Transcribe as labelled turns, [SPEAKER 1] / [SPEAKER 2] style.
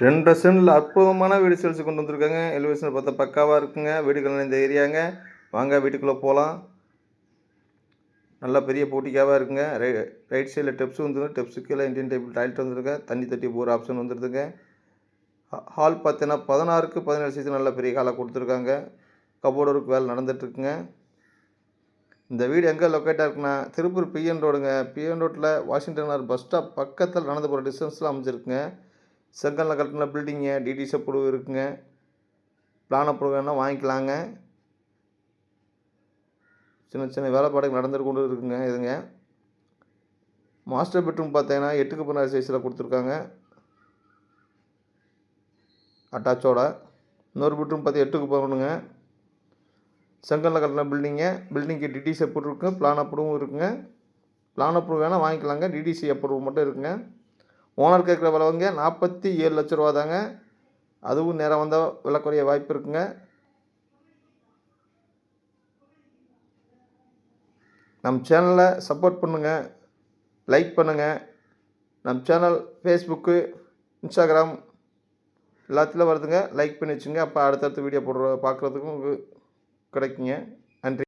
[SPEAKER 1] ரெண்டு சென்டில் அற்புதமான வீடு சேல்ஸு கொண்டு வந்திருக்காங்க. எலிவேஷன் பார்த்தா பக்காவாக இருக்குங்க. வீடுகள் இந்த ஏரியாங்க. வாங்க வீட்டுக்குள்ளே போகலாம் நல்லா பெரிய போட்டிக்காவாக இருக்குங்க. ரை ரைட் சைடில் டெப்ஸ் வந்துருக்கு டெப்ஸுக்கு கீழே இண்டியன் டேபிள் டாய்லெட் வந்துருங்க தண்ணி தட்டி போகிற ஆப்ஷன் வந்துருதுங்க ஹா- ஹால் பார்த்தீங்கன்னா பதினாறுக்கு பதினேழு சைஸ் நல்ல பெரிய ஹாலாக கொடுத்துருக்காங்க. கபோர்டு ஒர்க் வேலை நடந்துட்டுருக்குங்க. இந்த வீடு எங்கே லொக்கேட்டாக இருக்குன்னா திருப்பூர் பிஎன் ரோடுங்க பிஎன் ரோட்டில் வாஷிங்டன் நகர் பஸ் ஸ்டாப் பக்கத்தில் நடந்து போகிற டிஸ்டன்ஸில் அமைஞ்சிருக்குங்க. செங்கல்ல கட்டின பில்டிங்கு டிடிசி அப்ரூவ் இருக்குங்க. பிளான் அப்ரூவ் வேணால் வாங்கிக்கலாங்க. சின்ன சின்ன வேலைப்பாடுகள் நடந்துட்டு கொண்டு இருக்குங்க இதுங்க. மாஸ்டர் பெட்ரூம் பார்த்தீங்கன்னா எட்டுக்கு பதினாறு சைஸில் கொடுத்துருக்காங்க. அட்டாச்சோட இன்னொரு பெட்ரூம் பார்த்து எட்டுக்கு பதினொன்றுங்க செங்கல்ல கட்டின பில்டிங்கு பில்டிங்க்கு டிடிசி அப்ரூவ் இருக்குங்க பிளான் அப்ரூவும் இருக்குங்க பிளான் அப்ரூவ் வேணால் வாங்கிக்கலாங்க. டிடிசி அப்ரூவ் மட்டும் இருக்குங்க. ஓனர் கேட்குற விலவங்க நாற்பத்தி ஏழு லட்ச ரூபா தாங்க அதுவும் நேரம் வந்தால் விலை குறைய வாய்ப்பு இருக்குங்க. நம் சேனலை சப்போர்ட் பண்ணுங்கள் லைக் பண்ணுங்கள் நம் சேனல் ஃபேஸ்புக்கு இன்ஸ்டாகிராம் எல்லாத்துலேயும் வருதுங்க. லைக் பண்ணி வச்சுங்க. அப்போ அடுத்தடுத்த வீடியோ போடுற பார்க்குறதுக்கும் உங்களுக்கு கிடைக்குங்க.